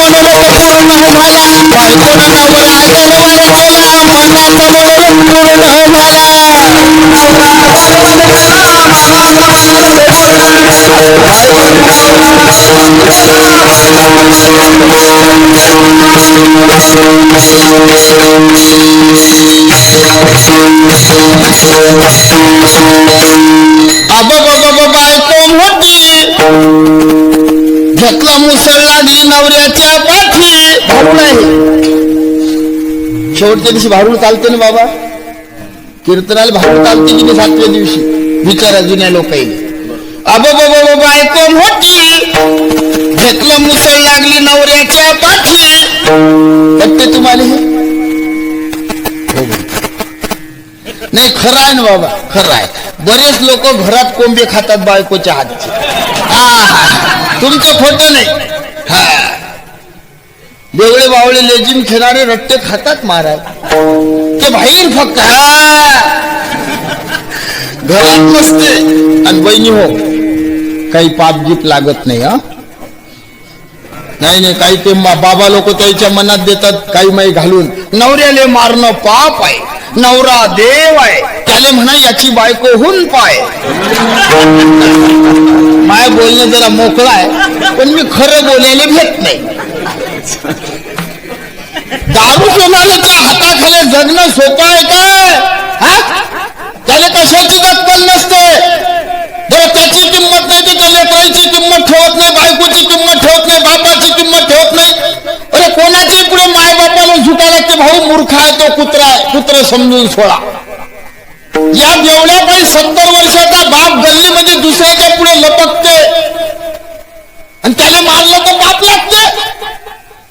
मनोरथ पूर्ण झाला बायकोनं नवरा तलवार केला मुसळ लागली नवऱ्याच्या पाठी भारू आहे शेवटच्या दिवशी भारूळ चालते ना बाबा? कीर्तनाला भारूळ चालते की सातव्या दिवशी? विचारा जुन्या लोकांनी अब बाबा बायको मोठी. घेतलं मुसळ लागली नवऱ्याच्या पाठी. पटते तुम्हाला नाही खरं आहे ना बाबा खरं आहे. बरेच लोक घरात कोंबे खातात बायकोच्या हातचे. हा. तुमचं खोटं नाही. हा. देवळे बावळे लेजिम खेळणारे रट्टे खातात महाराज ते बाहेर फक्त हा. घरात नसते. आणि बहिणी हो काही पाप गीप लागत नाही हा. नाही नाही काही ते बाबा लोक त्याच्या मनात देतात काही माई घालून. नवऱ्याले मारणं पाप आहे. नवरा देव आहे. त्याले म्हणा याची बायको हुन पाय. माय बोलणं जरा मोकळं आहे पण मी खरं बोलायला भेट नाही. दारू पिणाऱ्याच्या हाताखाली जगणं सोपं आहे काय त्याला कशाची दक्कल नसते. बरं त्याची किंमत नाही त्याच्या लेकरांची किंमत ठेवत नाही बायकोची किंमत ठेवत नाही बापाची किंमत ठेवत नाही. लागते भाऊ मूर्ख आहे तो कुत्रा, कुत्र समजून सोडा या बेवड्या बाई सत्तर वर्षाचा बाप गल्लीमध्ये दुसऱ्याच्या पुढे लपकते आणि त्याला मारलं तर पाप लागते।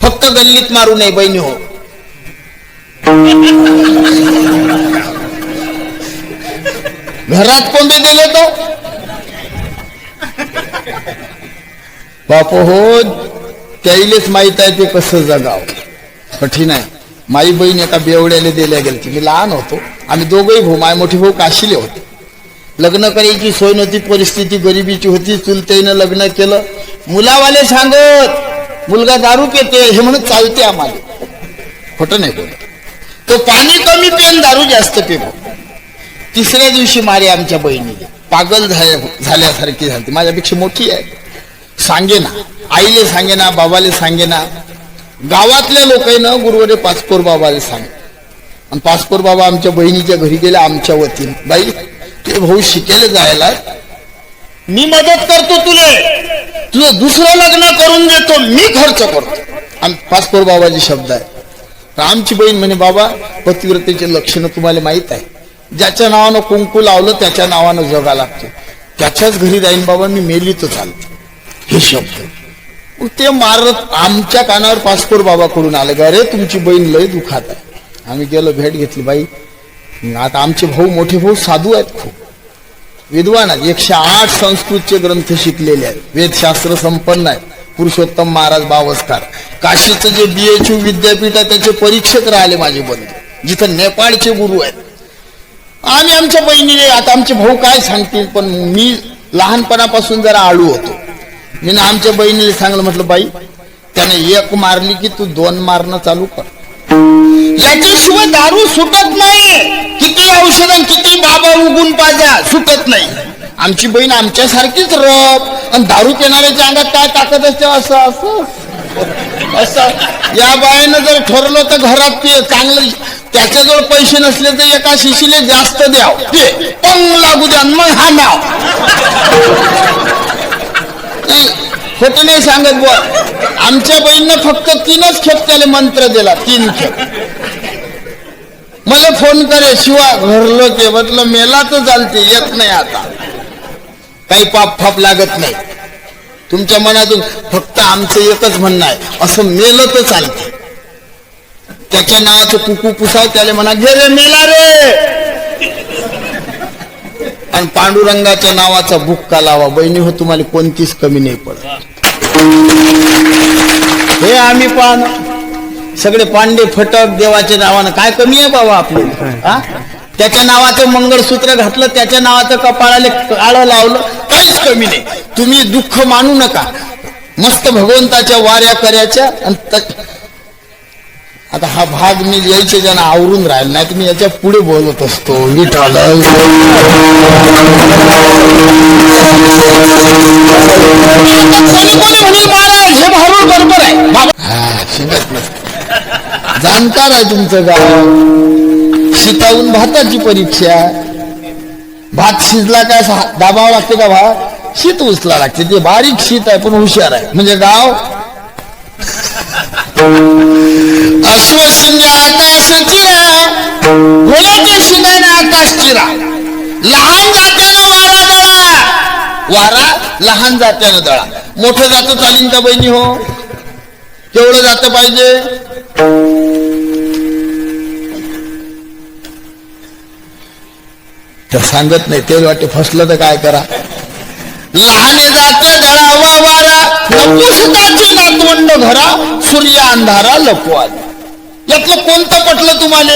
फक्त गल्लीत मारू नये बहिणी हो। घरात कोंबे दिले तो? बाप हो त्याईलेच माहित आहे ते कसं जगाव कठीण आहे माई बहीण एका बेवड्याला दिल्या गेली मी लहान होतो. आम्ही दोघंही भाऊ माय मोठे भाऊ काशीले होते. लग्न करायची सोय नव्हती परिस्थिती गरिबीची होती चुलतेनं लग्न केलं. मुलावाले सांगत मुलगा दारू पेते हे म्हणून चालते आम्हाला. खोटं नाही बोलत. तो पाणी कमी पेन दारू जास्त पितो. तिसऱ्या दिवशी मारे आमच्या बहिणीने पागल झाल्या झाल्यासारखी झाली माझ्यापेक्षा मोठी आहे. सांगे ना आईले सांगे ना बाबाले सांगे ना गावातल्या लोकांना गुरुवारे पाचपोर बाबाला सांग. आणि पाचपोर बाबा आमच्या बहिणीच्या घरी गेल्या आमच्या वतीने. बाई ते भाऊ शिकायला जायला. मी मदत करतो तुले. तुझं दुसरं लग्न करून देतो मी खर्च करतो. आणि पासपोर बाबाचे शब्द आहे. तर आमची बहीण म्हणे बाबा पतिव्रतेचे लक्षणं तुम्हाला माहीत आहे. ज्याच्या नावानं कुंकू लावलं त्याच्या नावानं जगा लागतो. त्याच्याच घरी जाईन बाबा मी मेली तर चालतो हे शब्द ते मारत आमच्या कानावर पासपोर बाबाकडून आलं का अरे तुमची बहीण लय दुखात आहे. आम्ही गेलो भेट घेतली बाई आता आमचे भाऊ मोठे भाऊ साधू आहेत खूप. विद्वान आहेत. एकशे आठ संस्कृतचे ग्रंथ शिकलेले आहेत. वेदशास्त्र संपन्न आहे. पुरुषोत्तम महाराज बावस्कार. काशीचं जे बी एच यू विद्यापीठ आहे त्याचे परीक्षक राहिले माझे बंधू जिथं नेपाळचे गुरु आहेत. आम्ही आमच्या बहिणीने आता आमचे भाऊ काय सांगतील पण मी लहानपणापासून जरा आळू होतो. मी ना आमच्या बहिणीला सांगलं म्हटलं बाई त्याने एक मारली की तू दोन मारणं चालू कर. याच्याशिवाय दारू सुटत नाही. किती औषध आणि किती बाबा उगून पाहिजे सुटत नाही. आमची बहीण आमच्यासारखीच रप. आणि दारू पिणाऱ्याच्या अंगात काय ताकद असते? असं असं असं या बायानं जर ठरलं तर घरात ते चांगलं त्याच्याजवळ पैसे नसले तर एका शिशीले जास्त द्याव. ते पंग लागू द्या मग हा नाव. नाही खोटं नाही सांगत बुवा. आमच्या बहिणीनं फक्त तीनच खेप त्याला मंत्र दिला तीन खेप. मला फोन करे शिवा घरलो ते म्हटलं मेला तर चालते येत नाही आता. काही पाप फाप लागत नाही. तुमच्या मनातून फक्त आमचं एकच म्हणणं आहे असं मेलं तर चालते त्याच्या नावाचं कुकू पुसाव त्याला म्हणा घे रे मेला रे. आणि पांडुरंगाच्या नावाचा बुक्का लावा. बहिणी हो तुम्हाला कोणतीच कमी नाही पडत. हे आम्ही पान सगळे पांडे फटक देवाच्या नावानं. काय कमी आहे बाबा आपले? त्याच्या नावाचं मंगळसूत्र घातलं त्याच्या नावाचं कपाळाला काळं लावलं. काहीच कमी नाही. तुम्ही दुःख मानू नका. मस्त भगवंताच्या वाऱ्या करायच्या आणि आता हा भाग मी यायचे ज्यांना आवरून राहील नाही तर मी याच्यापुढे बोलत असतो. विठाल जाणकार आहे तुमचं गाव. शिताहून भाताची परीक्षा. भात शिजला काय सा- दाबावं लागते का भात शीत उचला लागते. ते बारीक शीत आहे पण हुशार आहे. म्हणजे गाव अश्वसिंग आकाश चिरा घोड्याच्या शिंगाने आकाश चिरा लहान जात्यानं वारा दळा वारा लहान जात्यानं दळा मोठं जातं चालीन का बहिणी हो. केवढं जातं पाहिजे? तर सांगत नाही ते वाटते फसलं तर काय करा? लहान जाते दळावा वारा. नपुसकाची नातवंड घरा. सूर्य अंधारा लपवा यातलं कोणतं पटलं तुम्हाला?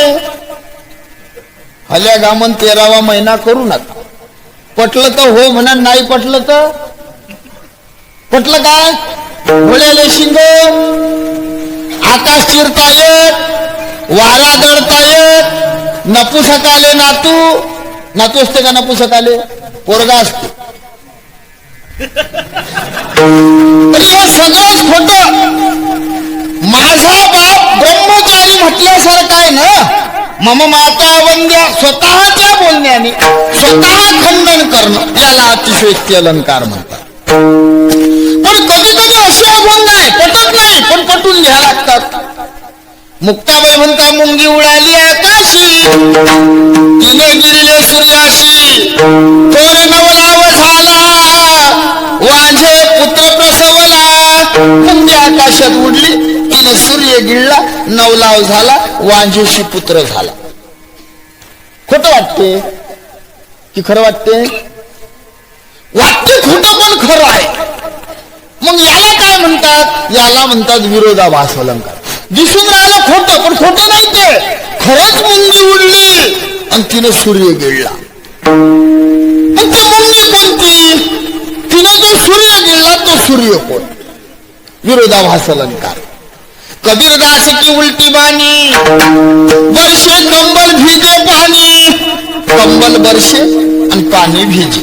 हल्या गामन तेरावा महिना करू नका. पटलं तर हो म्हणा नाही पटलं तर? पटलं काय घोड्याले शिंग आकाश चिरता येत वारा दळता येत नपुसकाले नातू. नातू असते का नपुसकाले पोरगा असते. तर हे सगळंच आहे ना? मम माता वंद्या स्वतःच्या बोलण्याने स्वतः खंडन करणं? याला अतिशयोक्ती अलंकार म्हणतात. पण कधी कधी असे अभंग आहे पटत नाही पण पटून घ्या लागतात. मुक्ताबाई म्हणता मुंगी उडाली आकाशी तिने गिरले सूर्याशी थोर नवलाव झाला वाझे पुत्र प्रसवला मुंगी आकाशात उडली तिने सूर्य गिळला नवलाव झाला वांझेशी पुत्र झाला. खोट वाटते की खरं वाटते वाटते खोट पण खरं आहे. मग याला काय म्हणतात? याला म्हणतात विरोधाभास अलंकार. दिसून राहिलं खोटं पण खोटं नाही ते. खरंच मुंगी उडली आणि तिने सूर्य गिळला. मग ती मुंगी कोणती? तिने जो सूर्य गिळला तो सूर्य कोण? विरोधाभास अलंकार कबीरदास की उलटी बानी वर्षे कंबल भिजे पाणी. कंबल वर्षे आणि पाणी भिजे.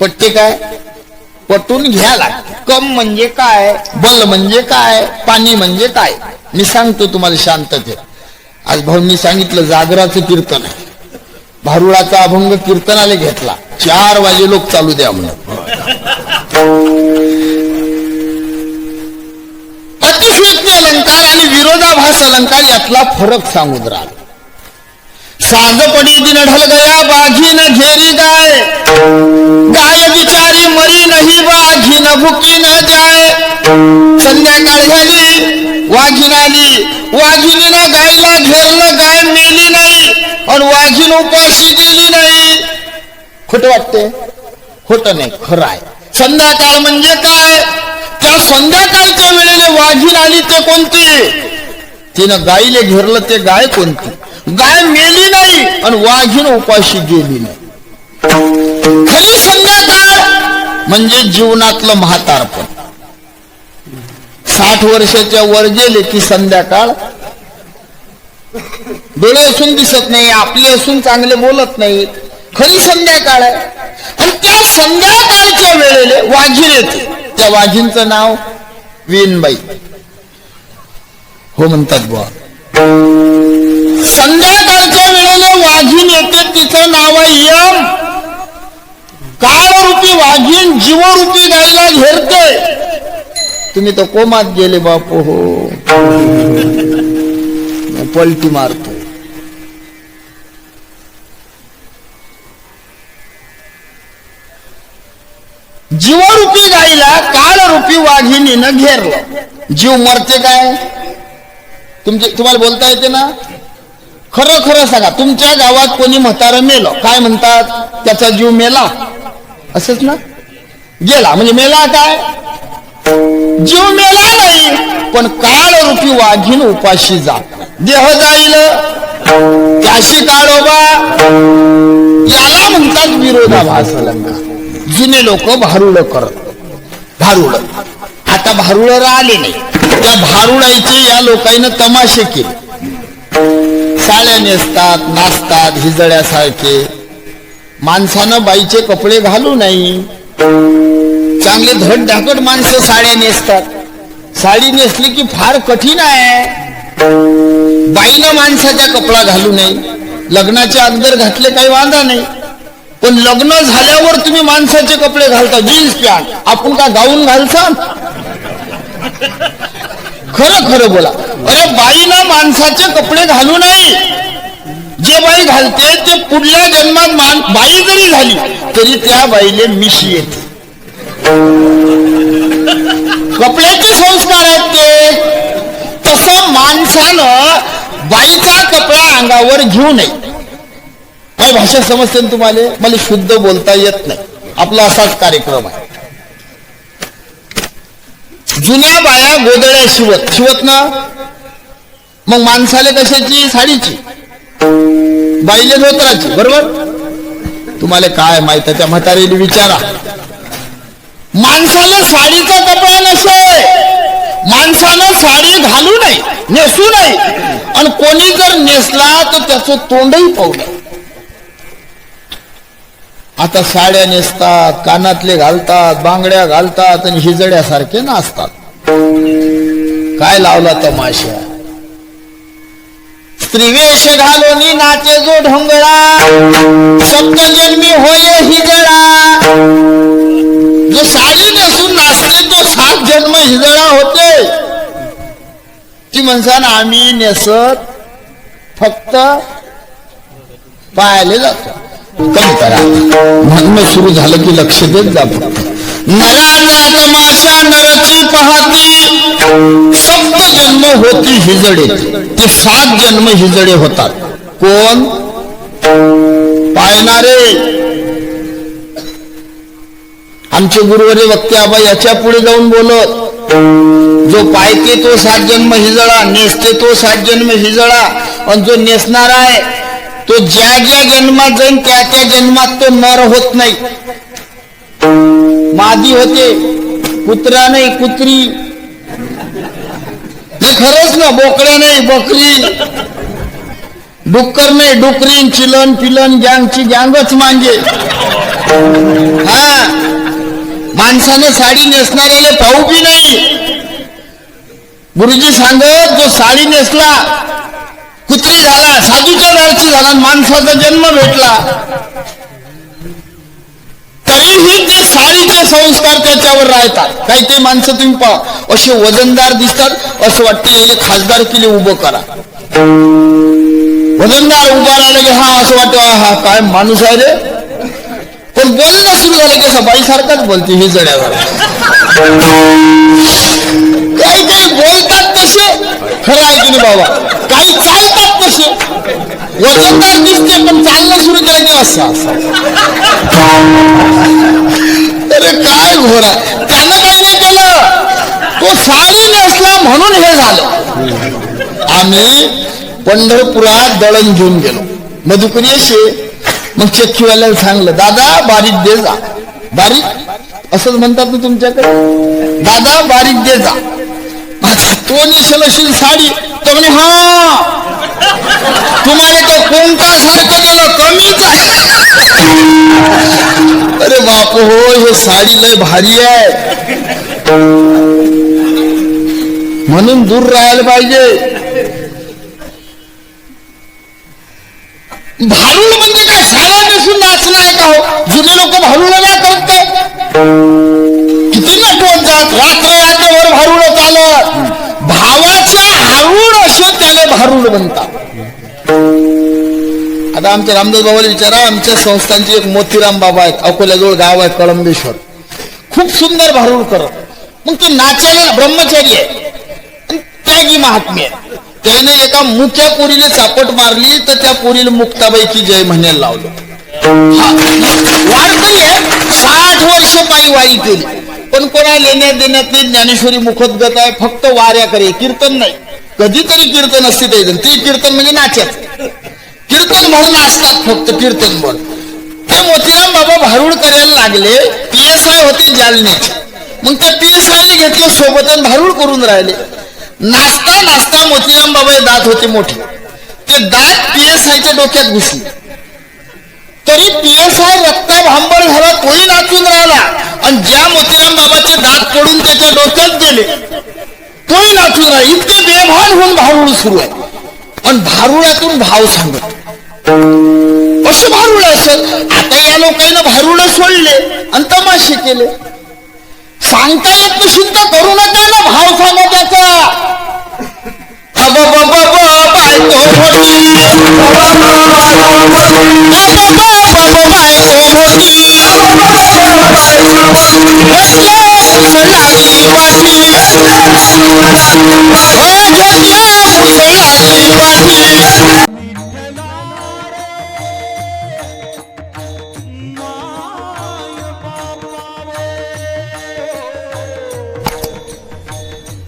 पट्टे काय? पटून घ्या लागते. कम म्हणजे काय? बल म्हणजे काय? पाणी म्हणजे काय? मी सांगतो तुम्हाला शांततेत. आज भाऊंनी सांगितलं जागराचं कीर्तन आहे. भारुळाचा अभंग कीर्तनाला घेतला. चार वाजे लोक चालू द्या म्हणून. अतिशयोक्ती अलंकार आणि विरोधाभास अलंकार यातला फरक सांगून राहिला साधपणी दिन ढल गया बाघी न घेरी गाय. गाय बिचारी मरी नाही वाघी न भुकी न जाय. संध्याकाळ झाली वाघीन आली. वाघिनीनं गायला घेरलं गाय मेली नाही. आणि वाघीन उपाशी गेली नाही. खोट वाटते खोट नाही खरं आहे. संध्याकाळ म्हणजे काय? त्या संध्याकाळच्या वेळेला वाघीन आली ते कोणती? तिनं गाईले घेरलं ते गाय कोणती? गाय मेली नाही आणि वाघीन उपाशी गेली नाही. खरी संध्याकाळ म्हणजे जीवनातलं म्हातारपण. साठ वर्षाच्या वर गेले की संध्याकाळ. डोळे असून दिसत नाही आपले असून चांगले बोलत नाहीत. खरी संध्याकाळ आहे. आणि त्या संध्याकाळच्या वेळेला वाघीण येते. त्या वाघीणचं नाव वीणबाई. हो म्हणतात बुवा. संध्याकाळच्या वेळेला वाघीण येते तिचं नाव आहे यम. काळरूपी वाघीण जीवरूपी गायला घेरते. तुम्ही तर कोमात गेले बापू हो. पलटी मारतो. जीवरूपी गायीला काळरूपी वाघिणीनं घेरलं. जीव मरते काय? तुमचे तुम्हाला बोलता येते ना? खरं खरं सांगा तुमच्या गावात कोणी म्हातारं मेलं? काय म्हणतात? त्याचा जीव मेला? असंच ना? गेला. म्हणजे मेला काय? जीव मेला नाही पण काळरूपी वाघीण उपाशी जात. देह जाईल? त्याशी काळोबा याला म्हणतात विरोधाभास अलंकार. जुने लोक भारुड करत. भारुड. आता भारुड राहिले नाही. त्या भारुडायचे या लोकांना तमाशे केले. साड्या नेसतात नाचतात हिजड्यासारखे माणसानं बाईचे कपडे घालू नाही. चांगले धड धाकट माणसं साड्या नेसतात. साडी नेसली की फार कठीण आहे. बाईनं माणसाचा कपडा घालू नये लग्नाच्या अंदर घातले काही वांधा नाही. पण लग्न झाल्यावर तुम्ही माणसाचे कपडे घालता जीन्स पॅन्ट आपण का गाऊन घालता खरं खरं बोला. अरे बाईनं माणसाचे कपडे घालू नये जे बाई घालते ते पुढल्या जन्मात मान बाई जरी झाली तरी त्या बाईले मिशी येते. कपड्याचे संस्कार आहेत ते. तसं माणसानं बाईचा कपडा अंगावर घेऊ नये. काय भाषा समजते ना तुम्हाला? मला शुद्ध बोलता येत नाही. आपला असाच कार्यक्रम आहे. जुन्या बाया गोदड्या शिवत. शिवत ना? मग माणसाले कशाची? साडीची. बाईले धोत्राची. बरोबर? तुम्हाला काय माहीत आहे? त्या म्हातारीने विचारा. माणसाला साडीचा कपडा नसे माणसानं साडी घालू नये नेसू नये. आणि कोणी जर नेसला तर त्याचं तोंडही पाहू नये. आता साड्या नेसतात कानातले घालतात बांगड्या घालतात आणि हिजड्यासारखे नाचतात. काय लावला तमाशा? त्रिवेश घालून नाचे जो ढोंगळा सप्तजन्मी होय हिजडा जो साडी नेसून नाचते तो सात जन्म हिजडा होते. ती म्हणसान आम्ही नेसत फक्त पायाले जातो. कमी करा? म्हणणं सुरू झालं की लक्ष देत जा फक्त. नराचा तमाशा नरची पाहती. सप्त जन्म होती हिजडे. ते सात जन्म हिजडे होतात. कोण? पाळणारे. आमचे गुरुवारी वक्ते आबा याच्यापुढे जाऊन बोलत जो पायते तो सात जन्म हिजळा नेसते तो सात जन्म हिजळा आणि जो नेसणार आहे तो ज्या ज्या जन्मात जाईन त्या त्या जन्मात तो नर होत नाही. मादी होते कुत्रा नाही कुत्री. हे खरंच ना बोकड्या नाही बकरी. डुक्कर नाही डुकरीन चिलन पिलन गँगची गँगच मांगे हा. माणसानं साडी नेसणाऱ्याला पाहू बी नाही. गुरुजी सांगत जो साडी नेसला कुत्री झाला साधूच्या घरची झाला माणसाचा जन्म भेटला. तरीही ते सारीचे संस्कार त्याच्यावर राहतात. काही ते माणसं तुम्ही पहा असे वजनदार दिसतात असं वाटतं याला खासदार केले उभं करा. वजनदार उभा राहिला की हा असं वाटतं हा काय माणूस आहे रे? पण बोलणं सुरू झालं की असं बाईसारखाच बोलते ही जड्यावर. काही काही बोलतात तसे. खरं आहे की नाही बाबा? काही चाल वजनदार दिसते पण चालणं सुरू केलं की असं असं. अरे काय घोरा. त्यानं काही नाही केलं तो साडी असला म्हणून हे झालं. आम्ही पंढरपुरात दळण घेऊन गेलो. मधुकरी असे मग चक्कीवाल्याला सांगलं दादा बारीक दे जा. बारीक? असंच म्हणतात ना तुमच्याकडे? दादा बारीक दे जा. तो नेसल असेल साडी. तो म्हणे हा. तुम्हाला तो कोणता सारखं गेलं कमीच आहे अरे बाप हो हे साडी लय भारी आहे म्हणून दूर राहायला पाहिजे। भारूड म्हणजे काय? साड्या नेसून नाचणार आहे का हो? जुने लोक भारूड नाही करत काय त्याला म्हणतात आता आमच्या रामदास बाबाला विचारा आमच्या संस्थांचे एक मोतीराम बाबा आहेत अकोल्याजवळ गाव आहे कळंबेश्वर. खूप सुंदर भारूड करत मग तो नाचायला ब्रह्मचारी आहे. त्यागी महात्म्य आहे. त्याने एका मुख्या पोरीने चापट मारली तर त्या पोरीला मुक्ताबाईची जय म्हणायला लावलं. हा, वारकरी आहे साठ वर्ष पायी वाई केली पण कोणा लेण्यात देण्यात नाही ज्ञानेश्वरी मुखोद्गत आहे फक्त वाऱ्याकडे कीर्तन नाही. कधीतरी कीर्तन असते ते ते कीर्तन म्हणजे नाचत. कीर्तन म्हणून असतात फक्त कीर्तन म्हणून ते मोतीराम बाबा भारूड करायला लागले. पी एस आय होते जालन्याचे. मग त्या पीएस आयने घेतले सोबत आणि भारूड करून राहिले. नाचता नाचता मोतीराम बाबा दात होते मोठे. ते दात पीएस आयच्या डोक्यात घुसले. तरी पीएस आय रक्ता भांबळ झाला तोही नाचून राहिला? आणि ज्या मोतीराम बाबाचे दात पडून त्याच्या डोक्यात गेले. तोही नाचून राहिला इतके बेभान होऊन भारूड सुरू आहे पण भारुडातून भाव सांगत कसे भारुड असेल आता या लोकांना भारुड सोडले आणि तमाशे केले सांगता येत नसेल तर करू नका ना भाव सांगा त्याचा अब ब ब ब बायको मोठी अब Hey, can you feel that?